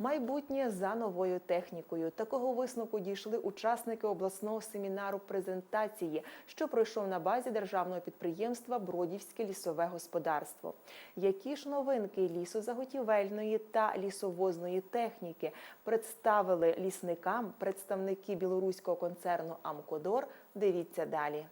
Майбутнє за новою технікою. Такого висновку дійшли учасники обласного семінару презентації, що пройшов на базі державного підприємства Бродівське лісове господарство. Які ж новинки лісозаготівельної та лісовозної техніки представили лісникам представники білоруського концерну Амкодор? Дивіться далі.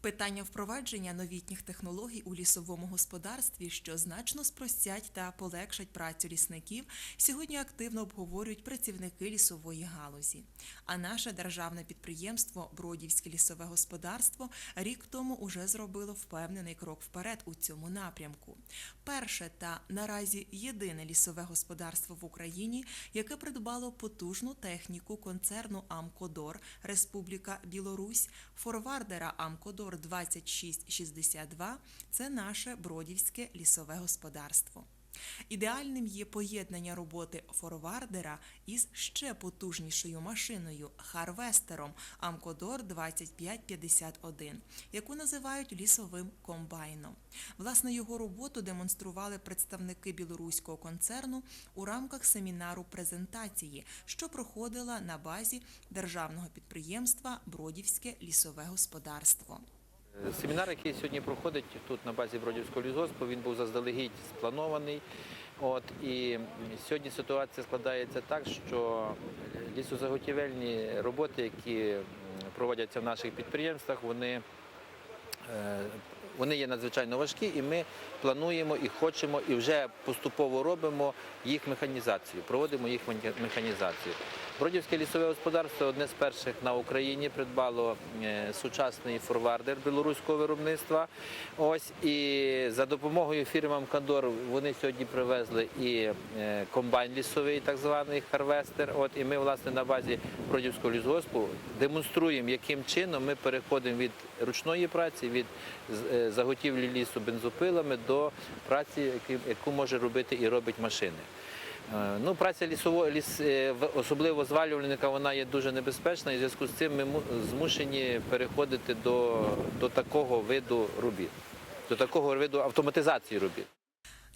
Питання впровадження новітніх технологій у лісовому господарстві, що значно спростять та полегшать працю лісників, сьогодні активно обговорюють працівники лісової галузі. А наше державне підприємство Бродівське лісове господарство рік тому уже зробило впевнений крок вперед у цьому напрямку. Перше та наразі єдине лісове господарство в Україні, яке придбало потужну техніку концерну Амкодор Республіка Білорусь, форвардера Амкодор 2662 – це наше бродівське лісове господарство. Ідеальним є поєднання роботи форвардера із ще потужнішою машиною харвестером Амкодор 2551, яку називають лісовим комбайном. Власне, його роботу демонстрували представники білоруського концерну у рамках семінару презентації, що проходила на базі державного підприємства Бродівське лісове господарство. Семінар, який сьогодні проходить тут на базі Бродівського лісгоспу, він був заздалегідь спланований. От і сьогодні ситуація складається так, що лісозаготівельні роботи, які проводяться в наших підприємствах, вони, е, вони є надзвичайно важкі, і ми плануємо і хочемо, і вже поступово робимо їх механізацію, проводимо їх механізацію. Бродівське лісове господарство одне з перших на Україні придбало е, сучасний форвардер білоруського виробництва. Ось і за допомогою фірмам Кандор вони сьогодні привезли і е, комбайн лісовий, так званий харвестер. От і ми, власне, на базі Бродівського лісгоспу демонструємо, яким чином ми переходимо від ручної праці, від е, заготівлі лісу бензопилами до праці, яку- яку може робити і робить машини. Е, Ну, праця лісово, ліс, е, особливо звалювальника, вона є дуже небезпечна, і в зв'язку з цим ми змушені переходити до, до такого виду робіт, до такого виду автоматизації робіт.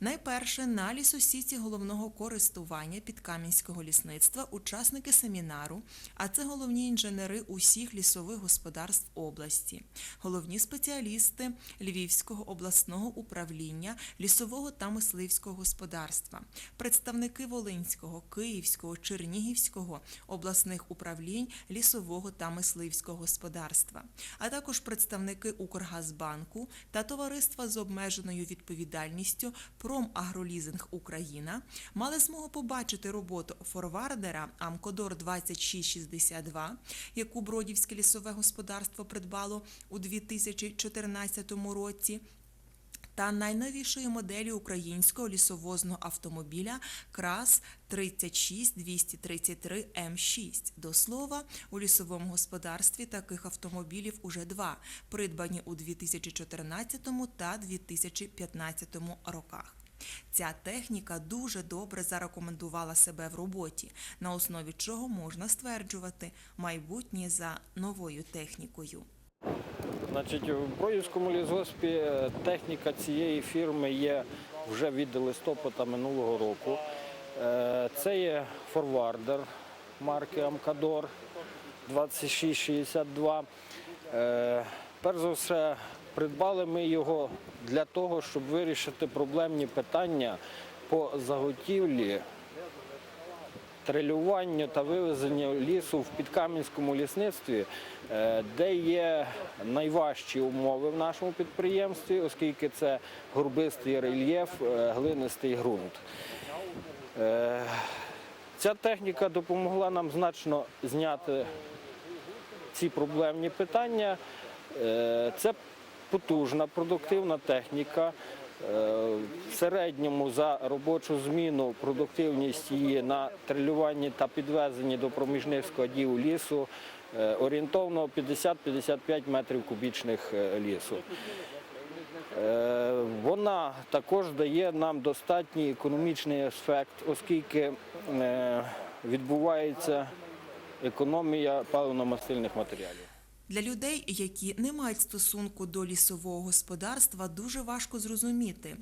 Найперше на лісосіці головного користування підкам'янського лісництва учасники семінару, а це головні інженери усіх лісових господарств області, головні спеціалісти Львівського обласного управління лісового та мисливського господарства, представники Волинського, Київського, Чернігівського обласних управлінь лісового та мисливського господарства, а також представники Укргазбанку та товариства з обмеженою відповідальністю Промагролізинг Україна мали змогу побачити роботу форвардера Амкодор 2662, яку Бродівське лісове господарство придбало у 2014 році. Та найновішої моделі українського лісовозного автомобіля КРАС 36233 М6. До слова, у лісовому господарстві таких автомобілів уже два, придбані у 2014 та 2015 роках. Ця техніка дуже добре зарекомендувала себе в роботі, на основі чого можна стверджувати майбутнє за новою технікою. Значить, в Броївському лісгоспі е, техніка цієї фірми є вже від листопада минулого року. Е, Це є форвардер марки Амкадор 2662. Е, Перш за все, придбали ми його для того, щоб вирішити проблемні питання по заготівлі трелюванню та вивезенню лісу в підкам'янському лісництві, е, де є найважчі умови в нашому підприємстві, оскільки це горбистий рельєф, е, глинистий ґрунт. Е, Ця техніка допомогла нам значно зняти ці проблемні питання. Це потужна, продуктивна техніка. Е, В середньому за робочу зміну продуктивність її на трилюванні та підвезенні до проміжних складів лісу е, орієнтовно 50-55 метрів кубічних е, лісу. Вона також дає нам достатній економічний ефект, оскільки відбувається економія паливно-мастильних матеріалів. Для людей, які не мають стосунку до лісового господарства, дуже важко зрозуміти,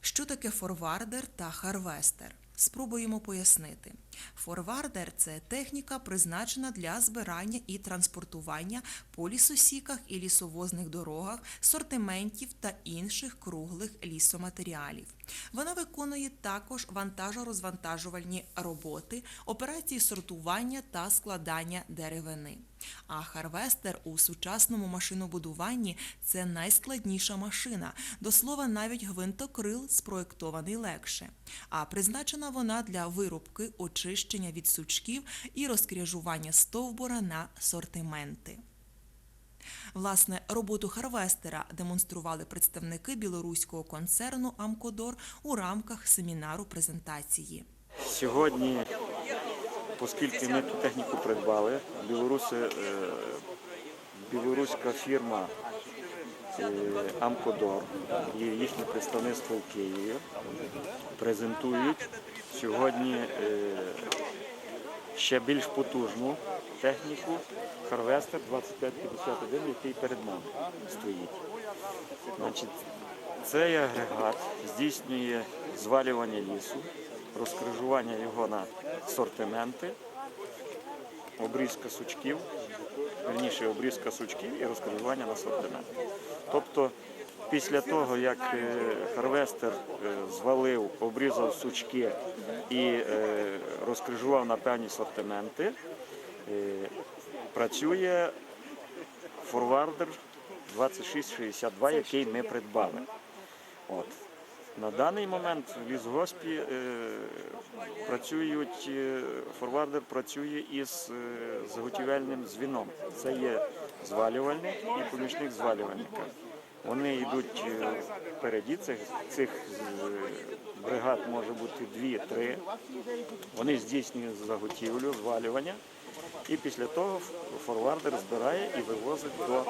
що таке форвардер та харвестер. Спробуємо пояснити. Форвардер це техніка, призначена для збирання і транспортування по лісосіках і лісовозних дорогах, сортиментів та інших круглих лісоматеріалів. Вона виконує також вантажо-розвантажувальні роботи, операції сортування та складання деревини. А харвестер у сучасному машинобудуванні це найскладніша машина. До слова, навіть гвинтокрил спроєктований легше. А призначена вона для вирубки, очищення від сучків і розкряжування стовбура на сортименти. Власне, роботу харвестера демонстрували представники білоруського концерну Амкодор у рамках семінару презентації. Сьогодні, оскільки ми ту техніку придбали, білоруси, е, білоруська фірма е, Амкодор і їхнє представництво в Києві презентують сьогодні е, ще більш потужну техніку Harvester 2551, який перед нами стоїть. Цей агрегат здійснює звалювання лісу, розкрижування його на сортименти, обрізка сучків, верніше обрізка сучків і розкрижування на сортименти. Тобто, після того, як е, харвестер е, звалив, обрізав сучки і е, розкрижував на певні сортименти, працює форвардер 2662, який ми придбали. От. На даний момент в лісгоспі працюють, форвардер працює із заготівельним звіном. Це є звалювальник і помічник звалювальника. Вони йдуть е, впереді, цих, цих е, бригад може бути дві-три. Вони здійснюють заготівлю, звалювання. І після того форвардер збирає і вивозить до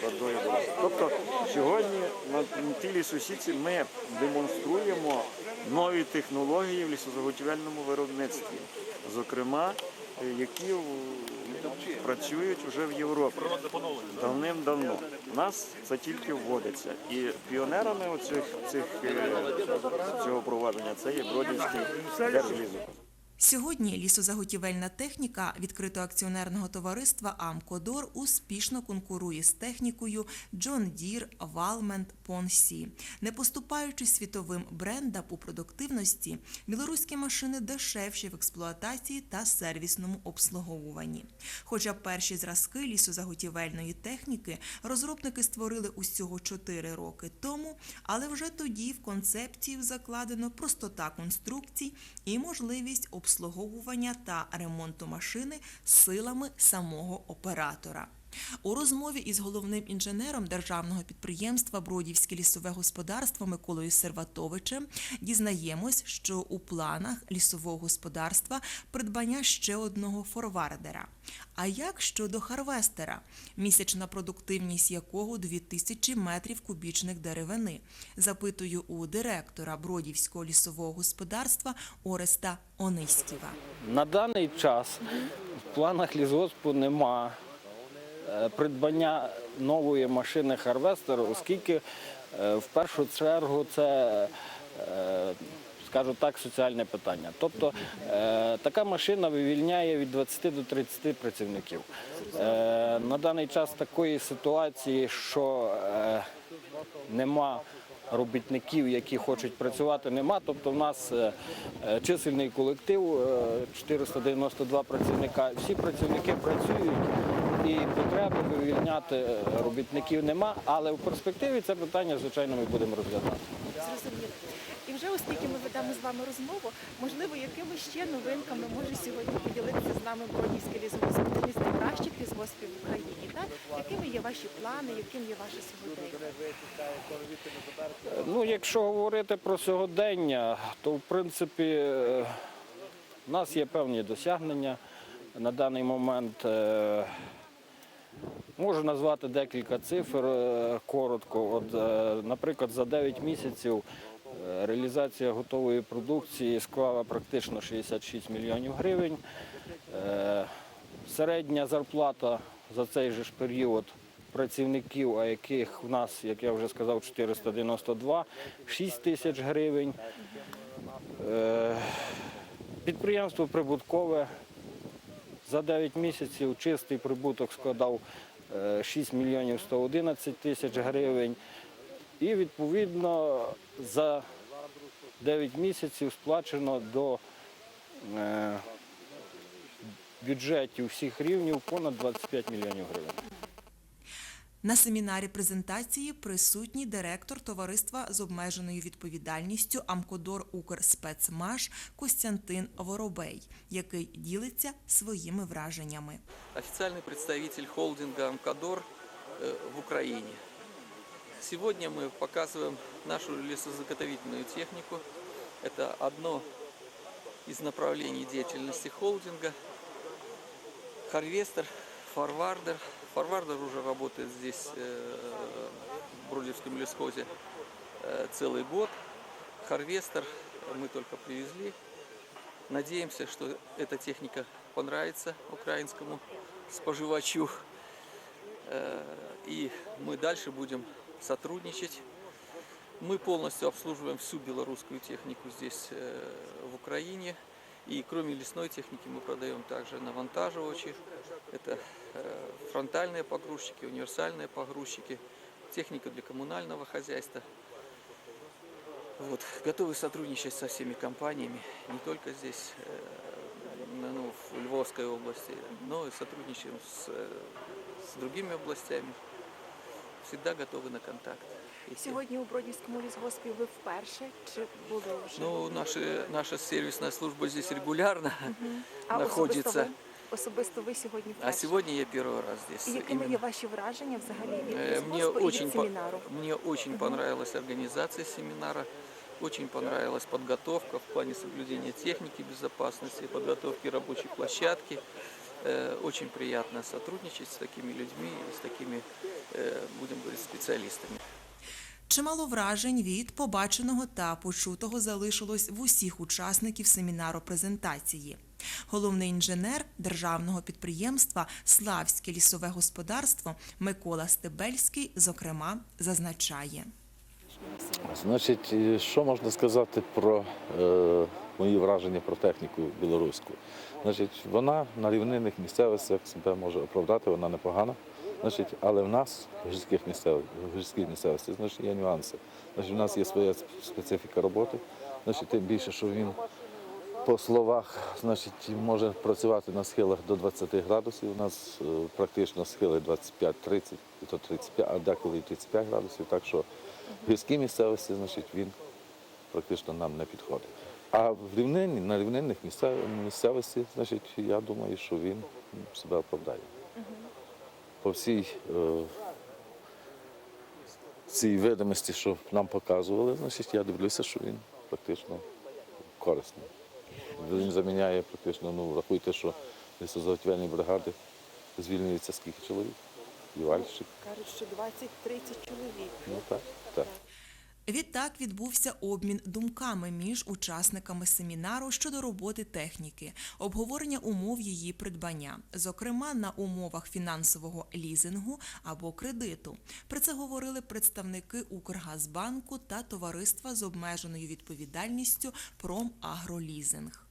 твердої. Тобто сьогодні на тій лісосіці ми демонструємо нові технології в лісозаготівельному виробництві, зокрема, які працюють вже в Європі давним-давно. У нас це тільки вводиться. І піонерами оцих, цих, е, цього провадження це є Бродівський держлізок. Сьогодні лісозаготівельна техніка відкритого акціонерного товариства Амкодор успішно конкурує з технікою John Deere, Valmont, Ponsi. Не поступаючись світовим брендам у продуктивності, білоруські машини дешевші в експлуатації та сервісному обслуговуванні. Хоча перші зразки лісозаготівельної техніки розробники створили усього 4 роки тому, але вже тоді в концепції закладено простота конструкцій і можливість обслуговування та ремонту машини силами самого оператора. У розмові із головним інженером державного підприємства Бродівське лісове господарство Миколою Серватовичем дізнаємось, що у планах лісового господарства придбання ще одного форвардера. А як щодо харвестера, місячна продуктивність якого 2000 метрів кубічних деревини? Запитую у директора Бродівського лісового господарства Ореста Ониськіва. На даний час в планах лісгоспу нема придбання нової машини Харвестер, оскільки е, в першу чергу це, е, скажу так, соціальне питання. Тобто е, така машина вивільняє від 20 до 30 працівників. Е, На даний час такої ситуації, що е, нема робітників, які хочуть працювати, нема. Тобто в нас е, е, чисельний колектив, е, 492 працівника. Всі працівники працюють і потреби вивільняти е, робітників нема, але в перспективі це питання, звичайно, ми будемо розглядати. Зрозуміло. І вже оскільки ми ведемо з вами розмову, можливо, якими ще новинками може сьогодні поділитися з нами Бродівський лісгосп, один із найкращих лісгоспів в Україні. Так? Якими є ваші плани, яким є ваше сьогодення? Ну, якщо говорити про сьогодення, то в принципі е, в нас є певні досягнення на даний момент. Можу назвати декілька цифр е, коротко. От, е, наприклад, за 9 місяців е, реалізація готової продукції склала практично 66 мільйонів гривень. Середня зарплата за цей же ж період працівників, а яких в нас, як я вже сказав, 492, 6 тисяч гривень. Підприємство прибуткове. За 9 місяців чистий прибуток складав е, 6 мільйонів 111 тисяч гривень. І відповідно за 9 місяців сплачено до е, бюджетів всіх рівнів понад 25 мільйонів гривень. На семінарі презентації присутній директор товариства з обмеженою відповідальністю Амкодор Укрспецмаш Костянтин Воробей, який ділиться своїми враженнями. официальный представитель холдинга «Амкадор» э, в Украине. Сегодня мы показываем нашу лесозаготовительную технику. Это одно из направлений деятельности холдинга. Харвестер, форвардер. Форвардер уже работает здесь, э, в Бродевском лесхозе, э, целый год. Харвестер мы только привезли. Надеемся, что эта техника понравится украинскому споживачу. Э, И мы дальше будем сотрудничать. Мы полностью обслуживаем всю белорусскую технику здесь, в Украине. И кроме лесной техники мы продаем также навантаживачи. Это э, фронтальные погрузчики, универсальные погрузчики, техника для коммунального хозяйства. Вот. Готовы сотрудничать со всеми компаниями, не только здесь, э, на- ну, в Львовской области, но и сотрудничаем с, э, с другими областями. Всегда готовы на контакт. идти. Сьогодні у Бродівському лісгоспі ви вперше чи були вже? Ну, наши, наша сервисная служба здесь регулярно а находится. Особисто ви, особисто ви сьогодні вперше. А сегодня я первый раз здесь. І якими є именно. ваші враження взагалі від Э, лісгоспу Мне і очень, від по- семінару? мне очень понравилась организация семинара, очень понравилась подготовка в плане соблюдения техники безопасности, подготовки рабочей площадки. Э, Очень приятно сотрудничать с такими людьми, с такими, э, будем говорить, специалистами. Чимало вражень від побаченого та почутого залишилось в усіх учасників семінару презентації. Головний інженер державного підприємства Славське лісове господарство Микола Стебельський, зокрема, зазначає. Значить, що можна сказати про е, мої враження про техніку білоруську? Значить, вона на рівнинних місцевостях себе може оправдати, вона непогана. Значить, але в нас в в гірських місцевостях значить, є нюанси. Значить, у нас є своя специфіка роботи. Значить, тим більше, що він по словах значить, може працювати на схилах до 20 градусів. У нас е, практично схили 25-30, то 35, а деколи і 35 градусів. Так що в гірській місцевості значить, він практично нам не підходить. А в рівнині, на рівнинних місцевості, значить, я думаю, що він себе оправдає. По всій е, цій видимості, що нам показували, значить, я дивлюся, що він практично корисний. Він заміняє практично, ну, рахуйте, що лісозаготівельні бригади звільнюється скільки чоловік? Івальщик. Кажуть, що 20-30 чоловік. Ну так, так. Відтак відбувся обмін думками між учасниками семінару щодо роботи техніки, обговорення умов її придбання, зокрема на умовах фінансового лізингу або кредиту. Про це говорили представники Укргазбанку та товариства з обмеженою відповідальністю Промагролізинг.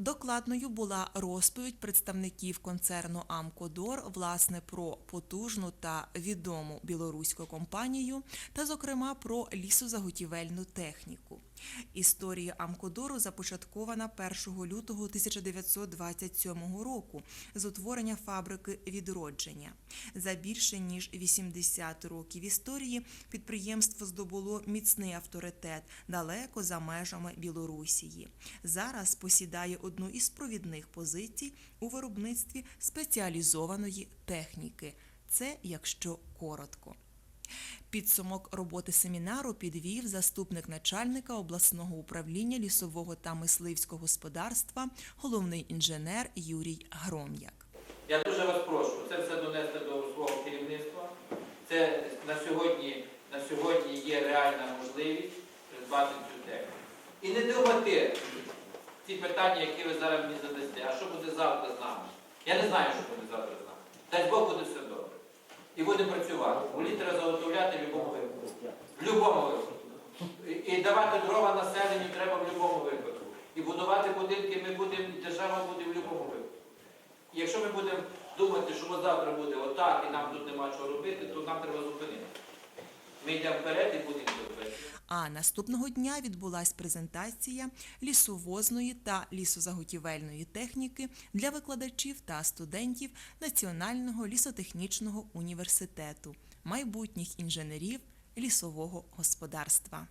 Докладною була розповідь представників концерну Амкодор власне про потужну та відому білоруську компанію та, зокрема, про лісозаготівельну техніку. Історія Амкодору започаткована 1 лютого 1927 року з утворення фабрики відродження. За більше ніж 80 років історії підприємство здобуло міцний авторитет далеко за межами Білорусії. Зараз посідає одну із провідних позицій у виробництві спеціалізованої техніки. Це якщо коротко. Підсумок роботи семінару підвів заступник начальника обласного управління лісового та мисливського господарства, головний інженер Юрій Гром'як. Я дуже вас прошу це все донести до свого керівництва. Це на сьогодні, на сьогодні є реальна можливість придбати цю техніку. І не думати ті питання, які ви зараз мені задасте, а що буде завтра з нами? Я не знаю, що буде завтра з нами. Дай Бог буде все добре. І будемо працювати. Волі заготовляти в будь-якому випадку. В будь-якому випадку. І, давати дрова населенню треба в будь-якому випадку. І будувати будинки ми будемо, держава буде в будь-якому випадку. І якщо ми будемо думати, що ми завтра буде отак і нам тут нема чого робити, то нам треба зупинити. Ми вперед і будемо робити. А наступного дня відбулась презентація лісовозної та лісозаготівельної техніки для викладачів та студентів Національного лісотехнічного університету, майбутніх інженерів лісового господарства.